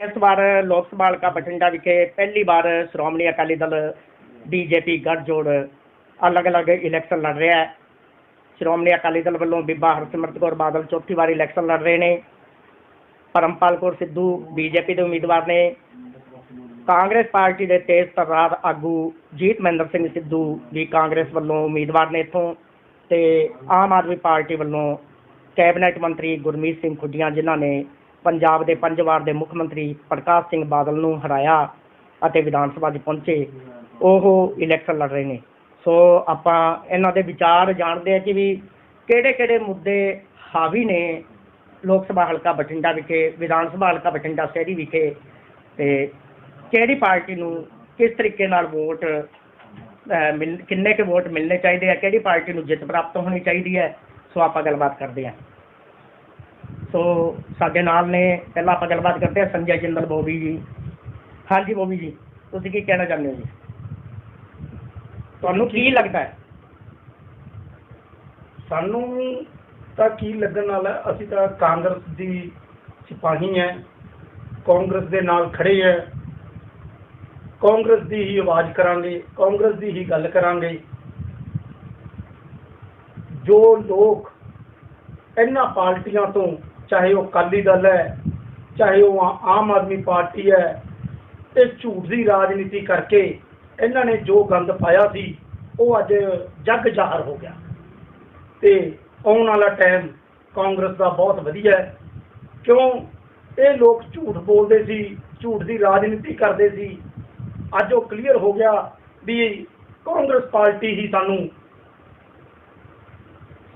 ਇਸ ਵਾਰ ਲੋਕ ਸਭਾ ਹਲਕਾ ਬਠਿੰਡਾ ਵਿਖੇ ਪਹਿਲੀ ਵਾਰ ਸ਼੍ਰੋਮਣੀ ਅਕਾਲੀ ਦਲ ਬੀਜੇਪੀ ਗੱਠਜੋੜ ਅਲੱਗ-ਅਲੱਗ ਇਲੈਕਸ਼ਨ ਲੜ ਰਿਹਾ ਹੈ। ਸ਼੍ਰੋਮਣੀ ਅਕਾਲੀ ਦਲ ਵੱਲੋਂ ਬੀਬਾ ਹਰਸਿਮਰਤ ਕੌਰ ਬਾਦਲ ਚੌਥੀ ਵਾਰ ਇਲੈਕਸ਼ਨ ਲੜ ਰਹੇ ਨੇ। ਪਰਮਪਾਲ ਕੌਰ ਸਿੱਧੂ ਬੀਜੇਪੀ ਦੇ ਉਮੀਦਵਾਰ ਨੇ। ਕਾਂਗਰਸ ਪਾਰਟੀ ਦੇ ਤੇਜ਼ ਤਰਾਰ ਆਗੂ ਜੀਤ ਮਹਿੰਦਰ ਸਿੰਘ ਸਿੱਧੂ ਵੀ ਕਾਂਗਰਸ ਵੱਲੋਂ ਉਮੀਦਵਾਰ ਨੇ ਇੱਥੋਂ ਤੇ ਆਮ ਆਦਮੀ ਪਾਰਟੀ ਵੱਲੋਂ ਕੈਬਨਿਟ ਮੰਤਰੀ ਗੁਰਮੀਤ ਸਿੰਘ ਖੁੱਡੀਆਂ ਜਿਨ੍ਹਾਂ ਨੇ ਪੰਜਾਬ ਦੇ ਪੰਜ ਵਾਰ ਦੇ ਮੁੱਖ ਮੰਤਰੀ ਪ੍ਰਕਾਸ਼ ਸਿੰਘ ਬਾਦਲ ਨੂੰ ਹਰਾਇਆ ਅਤੇ ਵਿਧਾਨ ਸਭਾ 'ਚ ਪਹੁੰਚੇ। ਉਹ ਇਲੈਕਸ਼ਨ ਲੜ ਰਹੇ ਨੇ। ਸੋ ਆਪਾਂ ਇਹਨਾਂ ਦੇ ਵਿਚਾਰ ਜਾਣਦੇ ਆ ਕਿ ਵੀ ਕਿਹੜੇ ਕਿਹੜੇ ਮੁੱਦੇ ਹਾਵੀ ਨੇ ਲੋਕ ਸਭਾ ਹਲਕਾ ਬਠਿੰਡਾ ਵਿਖੇ, ਵਿਧਾਨ ਸਭਾ ਹਲਕਾ ਬਠਿੰਡਾ ਸ਼ਹਿਰੀ ਵਿਖੇ ਤੇ ਕਿਹੜੀ ਪਾਰਟੀ ਨੂੰ ਕਿਸ ਤਰੀਕੇ ਨਾਲ ਵੋਟ ਮਿਲ, ਕਿੰਨੇ ਕੁ ਵੋਟ ਮਿਲਣੇ ਚਾਹੀਦੇ ਆ, ਕਿਹੜੀ ਪਾਰਟੀ ਨੂੰ ਜਿੱਤ ਪ੍ਰਾਪਤ ਹੋਣੀ ਚਾਹੀਦੀ ਹੈ? ਸੋ ਆਪਾਂ ਗੱਲਬਾਤ ਕਰਦੇ ਹਾਂ। ਸੋ ਸਾਡੇ ਨਾਲ ਨੇ, ਪਹਿਲਾਂ ਆਪਾਂ ਗੱਲਬਾਤ ਕਰਦੇ ਹਾਂ ਸੰਜੇ ਜਿੰਦਲ ਬੋਬੀ ਜੀ। ਹਾਂਜੀ ਬੋਬੀ ਜੀ, ਤੁਸੀਂ ਕੀ ਕਹਿਣਾ ਚਾਹੁੰਦੇ ਹੋ ਜੀ? ਤੁਹਾਨੂੰ ਕੀ ਲੱਗਦਾ ਹੈ? ਸਾਨੂੰ ਤਾਂ ਕੀ ਲੱਗਣ ਵਾਲਾ ਅਸੀਂ ਤਾਂ ਕਾਂਗਰਸ ਦੀ ਸਿਪਾਹੀ ਹੈ, ਕਾਂਗਰਸ ਦੇ ਨਾਲ ਖੜੇ ਹੈ। ਕਾਂਗਰਸ ਦੀ ਹੀ ਆਵਾਜ਼ ਕਰਾਂਗੇ, ਕਾਂਗਰਸ ਦੀ ਹੀ ਗੱਲ ਕਰਾਂਗੇ। ਜੋ ਲੋਕ ਇਹਨਾਂ ਪਾਰਟੀਆਂ ਤੋਂ ਚਾਹੇ ਉਹ ਅਕਾਲੀ ਦਲ ਹੈ, ਚਾਹੇ ਉਹ ਆਮ ਆਦਮੀ ਪਾਰਟੀ ਹੈ ਇਹ ਝੂਠ ਦੀ ਰਾਜਨੀਤੀ ਕਰਕੇ ਇਹਨਾਂ ਨੇ ਜੋ ਗੰਦ ਪਾਇਆ ਸੀ, ਉਹ ਅੱਜ ਜੱਗ ਜ਼ਾਹਰ ਹੋ ਗਿਆ। ਤੇ ਆਉਣ ਵਾਲਾ ਟਾਈਮ ਕਾਂਗਰਸ ਦਾ ਬਹੁਤ ਵਧੀਆ ਹੈ। ਕਿਉਂ? ਇਹ ਲੋਕ ਝੂਠ ਬੋਲਦੇ ਸੀ, ਝੂਠ ਦੀ ਰਾਜਨੀਤੀ ਕਰਦੇ ਸੀ। ਅੱਜ ਉਹ ਕਲੀਅਰ ਹੋ ਗਿਆ ਵੀ ਕਾਂਗਰਸ ਪਾਰਟੀ ਹੀ ਸਾਨੂੰ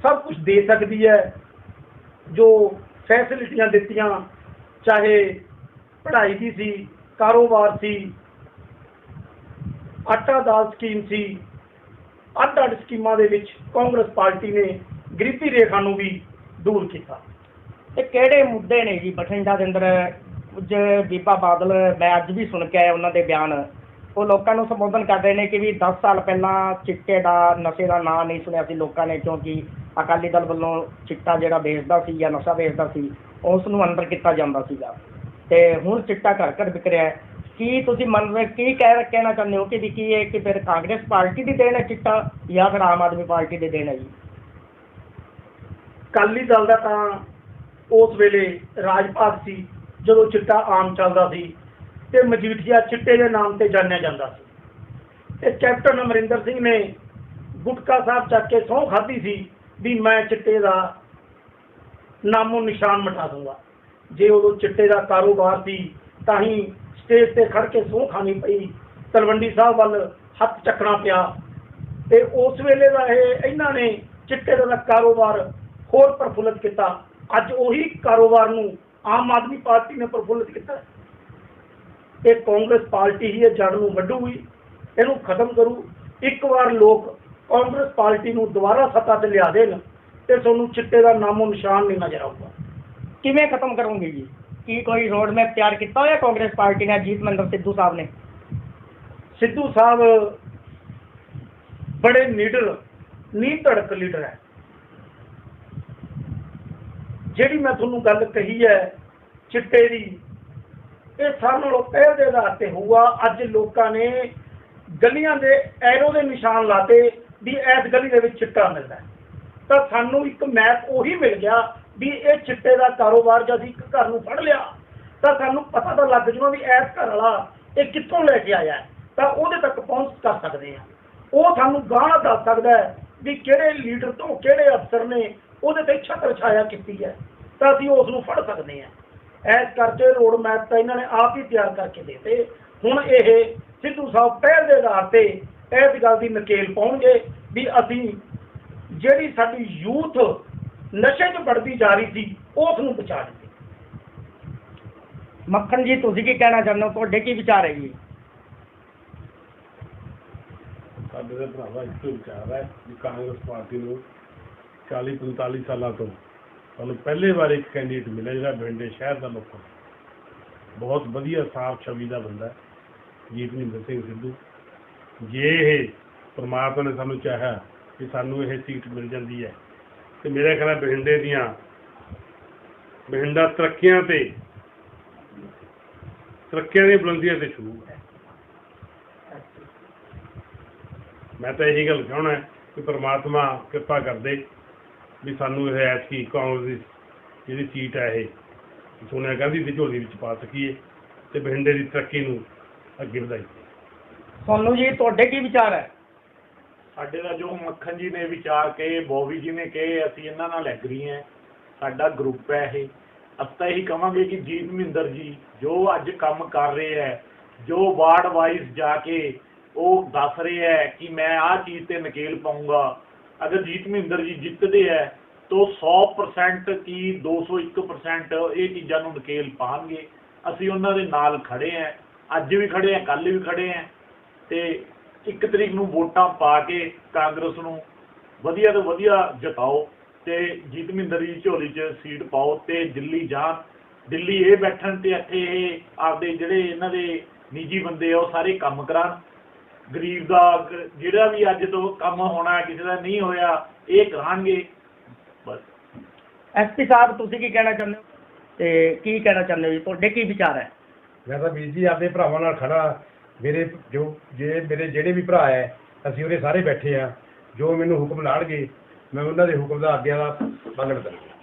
ਸਭ ਕੁਝ ਦੇ ਸਕਦੀ ਹੈ, ਜੋ ਫੈਸਿਲਿਟੀਆਂ ਦਿੱਤੀਆਂ। ਚਾਹੇ ਪੜ੍ਹਾਈ ਦੀ ਸੀ, ਕਾਰੋਬਾਰ ਸੀ, ਆਟਾ ਦਾਲ ਸਕੀਮ ਸੀ ਅੱਡ ਅੱਡ ਸਕੀਮਾਂ ਦੇ ਵਿੱਚ ਕਾਂਗਰਸ ਪਾਰਟੀ ਨੇ ਗਰੀਬੀ ਰੇਖਾ ਨੂੰ ਵੀ ਦੂਰ ਕੀਤਾ। ਇਹ ਕਿਹੜੇ ਮੁੱਦੇ ਨੇ ਜੀ? ਬਠਿੰਡਾ ਦੇ ਅੰਦਰ ਕੁਝ ਬੀਬਾ ਬਾਦਲ, ਮੈਂ ਅੱਜ ਵੀ ਸੁਣ ਕੇ ਆਇਆ ਉਹਨਾਂ ਦੇ ਬਿਆਨ। ਉਹ ਲੋਕਾਂ ਨੂੰ ਸੰਬੋਧਨ ਕਰ ਰਹੇ ਨੇ ਕਿ ਵੀ 10 ਸਾਲ ਪਹਿਲਾਂ ਚਿੱਟੇ ਦਾ, ਨਸ਼ੇ ਦਾ ਨਾਂ ਨਹੀਂ ਸੁਣਿਆ ਸੀ ਲੋਕਾਂ ਨੇ, ਕਿਉਂਕਿ ਅਕਾਲੀ ਦਲ ਵੱਲੋਂ ਚਿੱਟਾ ਜਿਹੜਾ ਵੇਚਦਾ ਸੀ ਜਾਂ ਨਸ਼ਾ ਵੇਚਦਾ ਸੀ ਉਸ ਨੂੰ ਅੰਦਰ ਕੀਤਾ ਜਾਂਦਾ ਸੀਗਾ। ਤੇ ਹੁਣ ਚਿੱਟਾ ਘਰ ਘਰ ਵਿਕ ਰਿਹਾ ਹੈ। ਕੀ ਤੁਸੀਂ ਮੰਨ ਰਹੇ ਕੀ ਕਹਿ ਕਹਿਣਾ ਚਾਹੁੰਦੇ ਹੋ ਕਿ ਵੀ ਕੀ ਇਹ ਕਿ ਫਿਰ ਕਾਂਗਰਸ ਪਾਰਟੀ ਦੀ ਦੇਣ ਹੈ ਚਿੱਟਾ ਜਾਂ ਫਿਰ ਆਮ ਆਦਮੀ ਪਾਰਟੀ ਦੀ ਦੇਣ ਹੈ ਜੀ? ਅਕਾਲੀ ਦਲ ਦਾ ਤਾਂ ਉਸ ਵੇਲੇ ਰਾਜ ਸੀ, ਜਦੋਂ ਚਿੱਟਾ ਆਮ ਚੱਲਦਾ ਸੀ ਤੇ ਮਜੀਠੀਆ ਚਿੱਟੇ ਦੇ ਨਾਮ ਤੇ ਜਾਣਿਆ ਜਾਂਦਾ ਸੀ। ਤੇ ਕੈਪਟਨ ਅਮਰਿੰਦਰ ਸਿੰਘ ਨੇ ਗੁਟਕਾ ਸਾਹਿਬ ਚੱਕ ਕੇ ਸਹੁੰ ਖਾਧੀ ਸੀ। ਵੀ ਮੈਂ ਚਿੱਟੇ ਦਾ ਨਾਮੋ ਨਿਸ਼ਾਨ ਮਿਟਾ ਦੂੰਗਾ। ਜੇ ਉਦੋਂ ਚਿੱਟੇ ਦਾ ਕਾਰੋਬਾਰ ਸੀ, ਤਾਂ ਹੀ ਸਟੇਜ ਤੇ ਖੜ ਕੇ ਸਹੁੰ ਖਾਣੀ ਪਈ। ਤਲਵੰਡੀ ਸਾਹਿਬ ਵੱਲ ਹੱਥ ਚੱਕਣਾ ਪਿਆ। ਤੇ ਉਸ ਵੇਲੇ ਦਾ ਇਹ ਇਹਨਾਂ ਨੇ ਚਿੱਟੇ ਦਾ ਕਾਰੋਬਾਰ ਹੋਰ ਪ੍ਰਫੁੱਲਤ ਕੀਤਾ। ਅੱਜ ਉਹੀ ਕਾਰੋਬਾਰ ਨੂੰ ਆਮ ਆਦਮੀ ਪਾਰਟੀ ਨੇ ਪ੍ਰਫੁੱਲਤ ਕੀਤਾ। ਇਹ ਕਾਂਗਰਸ ਪਾਰਟੀ ਹੀ ਇਹ ਜੜ ਨੂੰ ਵੱਢੂਗੀ। ਇਹਨੂੰ ਖਤਮ ਕਰੂ। ਇੱਕ ਵਾਰ ਲੋਕ ਕਾਂਗਰਸ ਪਾਰਟੀ ਨੂੰ ਦੁਬਾਰਾ ਸੱਤਾ ਤੇ ਲਿਆ ਦੇਣ ਤੇ ਤੁਹਾਨੂੰ ਚਿੱਟੇ ਦਾ ਨਾਮੋ ਨਿਸ਼ਾਨ ਨਹੀਂ ਨਜ਼ਰ ਆਊਗਾ। ਕਿਵੇਂ ਖਤਮ ਕਰੋਗੇ ਜੀ? ਕੀ ਕੋਈ ਰੋਡ ਮੈਪ ਤਿਆਰ ਕੀਤਾ ਹੋਇਆ ਕਾਂਗਰਸ ਪਾਰਟੀ ਨੇ ਜੀਤ ਮੰਦਰ ਸਿੱਧੂ ਸਾਹਿਬ ਨੇ? ਸਿੱਧੂ ਸਾਹਿਬ ਬੜੇ ਨੀਡਰ ਨੀ ਧੜਕ ਲੀਡਰ ਹੈ। ਜਿਹੜੀ ਮੈਂ ਤੁਹਾਨੂੰ ਗੱਲ ਕਹੀ ਹੈ ਚਿੱਟੇ ਦੀ ਇਹ ਸਾਰਿਆਂ ਨਾਲੋਂ ਪਹਿਲ ਦੇ ਆਧਾਰ ਤੇ ਹੋਊਗਾ। ਅੱਜ ਲੋਕਾਂ ਨੇ ਗਲੀਆਂ ਦੇ ਐਰੋ ਦੇ ਨਿਸ਼ਾਨ ਲਾਤੇ। ਵੀ ਇਸ ਗਲੀ ਦੇ ਵਿੱਚ ਚਿੱਟਾ ਮਿਲਦਾ ਤਾਂ ਸਾਨੂੰ ਇੱਕ ਮੈਪ ਉਹੀ ਮਿਲ ਗਿਆ ਵੀ ਇਹ ਚਿੱਟੇ ਦਾ ਕਾਰੋਬਾਰ ਜਦ ਇੱਕ ਘਰ ਨੂੰ ਫੜ ਲਿਆ, ਤਾਂ ਸਾਨੂੰ ਪਤਾ ਤਾਂ ਲੱਗ ਜੂਗਾ ਵੀ ਇਸ ਘਰ ਵਾਲਾ ਇਹ ਕਿੱਥੋਂ ਲੈ ਕੇ ਆਇਆ ਤਾਂ ਉਹਦੇ ਤੱਕ ਪਹੁੰਚ ਕਰ ਸਕਦੇ ਆ ਉਹ ਸਾਨੂੰ ਗਾਣਾ ਦੱਸ ਸਕਦਾ ਹੈ ਵੀ ਕਿਹੜੇ ਲੀਡਰ ਤੋਂ ਕਿਹੜੇ ਅਫਸਰ ਨੇ ਉਹਦੇ ਤੇ ਛਤਰ ਛਾਇਆ ਕੀਤੀ ਹੈ, ਤਾਂ ਅਸੀਂ ਉਸ ਨੂੰ ਫੜ ਸਕਦੇ ਹਾਂ। ਐਸ ਕਰਕੇ ਰੋਡ ਮੈਪ ਤਾਂ ਇਹਨਾਂ ਨੇ ਆਪ ਹੀ ਤਿਆਰ ਕਰਕੇ ਦਿੱਤੇ। ਹੁਣ ਇਹ ਸਿੱਧੂ ਸਾਹਿਬ ਪਹਿਲ ਦੇ ਆਧਾਰ ਤੇ ਇਸ ਗੱਲ ਦੀ ਨਕੇਲ ਪਾਉਣਗੇ ਵੀ ਅਸੀਂ ਜਿਹੜੀ ਸਾਡੀ ਯੂਥ ਨਸ਼ੇ 'ਚ ਵੜਦੀ ਜਾ ਰਹੀ ਸੀ, ਉਸ ਨੂੰ ਬਚਾ ਦਿੱਤੇ। ਮੱਖਣ ਜੀ, ਤੁਸੀਂ ਕੀ ਕਹਿਣਾ ਚਾਹੁੰਦੇ ਹੋ? ਤੁਹਾਡੇ ਕੀ ਵਿਚਾਰ ਹੈ ਜੀ ਸਾਡੇ ਦਾ ਭਰਾਵਾ, ਇੱਕੋ ਵਿਚਾਰ ਹੈ ਕਿ ਕਾਂਗਰਸ ਪਾਰਟੀ ਨੂੰ 40 45 ਸਾਲਾਂ ਤੋਂ ਸਾਨੂੰ ਪਹਿਲੇ ਵਾਰ ਇੱਕ ਕੈਂਡੀਡੇਟ ਮਿਲਿਆ ਜਿਹੜਾ ਬਠਿੰਡੇ ਸ਼ਹਿਰ ਦਾ ਲੋਕਾਂ ਬਹੁਤ ਵਧੀਆ ਸਾਫ਼ ਛਵੀ ਦਾ ਬੰਦਾ ਹੈ ਸਿੰਘ ਸਿੱਧੂ। ਜੇ ਇਹ ਪਰਮਾਤਮਾ ਨੇ ਸਾਨੂੰ ਚਾਹਿਆ ਕਿ ਸਾਨੂੰ ਇਹ ਸੀਟ ਮਿਲ ਜਾਂਦੀ ਹੈ, ਤੇ ਮੇਰੇ ਖਿਆਲ ਨਾਲ ਬਠਿੰਡੇ ਦੀਆਂ ਬਠਿੰਡਾ ਤਰੱਕੀਆਂ ਤੇ ਤਰੱਕੀਆਂ ਦੀਆਂ ਬੁਲੰਦੀਆਂ ਤੇ ਛੂਹੂਗਾ ਮੈਂ ਤਾਂ ਇਹੀ ਗੱਲ ਚਾਹਣਾ ਕਿ ਪਰਮਾਤਮਾ ਕਿਰਪਾ ਕਰਦੇ ਵੀ ਸਾਨੂੰ ਇਹ ਐਤਕੀ ਕਾਂਗਰਸ ਦੀ ਜਿਹੜੀ ਸੀਟ ਹੈ ਇਹ ਸੋਨੀਆ ਗਾਂਧੀ ਦੀ ਝੋਲੀ ਵਿੱਚ ਪਾ ਸਕੀਏ ਤੇ ਬਠਿੰਡੇ ਦੀ ਤਰੱਕੀ ਨੂੰ ਅੱਗੇ ਵਧਾਈਏ। ਤੁਹਾਨੂੰ ਜੀ, ਤੁਹਾਡੇ ਕੀ ਵਿਚਾਰ ਹੈ? ਸਾਡੇ ਦਾ ਜੋ ਮੱਖਣ ਜੀ ਨੇ ਵਿਚਾਰ ਕਹੇ ਬੋਵੀ ਜੀ ਨੇ ਕਹੇ, ਅਸੀਂ ਇਹਨਾਂ ਨਾਲ ਐਗਰੀ ਹਾਂ। ਸਾਡਾ ਗਰੁੱਪ ਹੈ ਇਹ। ਅਸੀਂ ਤਾਂ ਇਹੀ ਕਹਾਂਗੇ ਕਿ ਜੀਤ ਮਹਿੰਦਰ ਜੀ, ਜੋ ਅੱਜ ਕੰਮ ਕਰ ਰਹੇ ਹੈ, ਜੋ ਵਾਰਡ ਵਾਈਜ਼ ਜਾ ਕੇ ਉਹ ਦੱਸ ਰਹੇ ਹੈ ਕਿ ਮੈਂ ਆਹ ਚੀਜ਼ ਤੇ ਨਕੇਲ ਪਾਉਂਗਾ ਅਗਰ ਜੀਤ ਮਹਿੰਦਰ ਜੀ ਜਿੱਤਦੇ ਹੈ, ਤਾਂ 100% ਕੀ 201% ਇਹ ਚੀਜ਼ਾਂ ਨੂੰ ਨਕੇਲ ਪਾਣਗੇ। ਅਸੀਂ ਉਹਨਾਂ ਦੇ ਨਾਲ ਖੜੇ ਹਾਂ। ਅੱਜ ਵੀ ਖੜੇ ਹਾਂ ਕੱਲ ਵੀ ਖੜੇ ਹਾਂ। ਤੇ ਇੱਕ ਤਰੀਕ ਨੂੰ ਵੋਟਾਂ ਪਾ ਕੇ ਕਾਂਗਰਸ ਨੂੰ ਵਧੀਆ ਤੋਂ ਵਧੀਆ ਜਿਤਾਓ ਤੇ ਜੀਤ ਮਹਿੰਦਰ ਦੀ ਝੋਲੀ 'ਚ ਸੀਟ ਪਾਓ ਤੇ ਦਿੱਲੀ ਜਾਣ। ਦਿੱਲੀ ਇਹ ਬੈਠਣ ਤੇ ਇੱਥੇ ਇਹ ਆਪਦੇ ਜਿਹੜੇ ਇਹਨਾਂ ਦੇ ਨਿੱਜੀ ਬੰਦੇ ਆ ਉਹ ਸਾਰੇ ਕੰਮ ਕਰਾਉਣ। ਗਰੀਬ ਦਾ ਜਿਹੜਾ ਵੀ ਅੱਜ ਤੋਂ ਕੰਮ ਹੋਣਾ ਕਿਸੇ ਦਾ ਨਹੀਂ ਹੋਇਆ ਇਹ ਕਰਾਂਗੇ ਬਸ। ਐਸਪੀ ਸਾਹਿਬ ਤੁਸੀਂ ਕੀ ਕਹਿਣਾ ਚਾਹੁੰਦੇ ਹੋ? ਤੇ ਕੀ ਕਹਿਣਾ ਚਾਹੁੰਦੇ ਹੋ ਜੀ? ਤੁਹਾਡੇ ਕੀ ਵਿਚਾਰ ਹੈ? ਮੈਂ ਤਾਂ ਵੀਰ ਜੀ ਆਪਦੇ ਭਰਾਵਾਂ ਨਾਲ ਖੜਾ ਮੇਰੇ ਜੋ, ਜੇ ਮੇਰੇ ਜਿਹੜੇ ਵੀ ਭਰਾ ਹੈ, ਅਸੀਂ ਉਹਦੇ ਸਾਰੇ ਬੈਠੇ ਆ ਜੋ ਮੈਨੂੰ ਹੁਕਮ ਲਾਣਗੇ, ਮੈਂ ਉਹਨਾਂ ਦੇ ਹੁਕਮ ਦਾ ਆਗਿਆ ਦਾ ਪਾਲਣ ਕਰਾਂਗਾ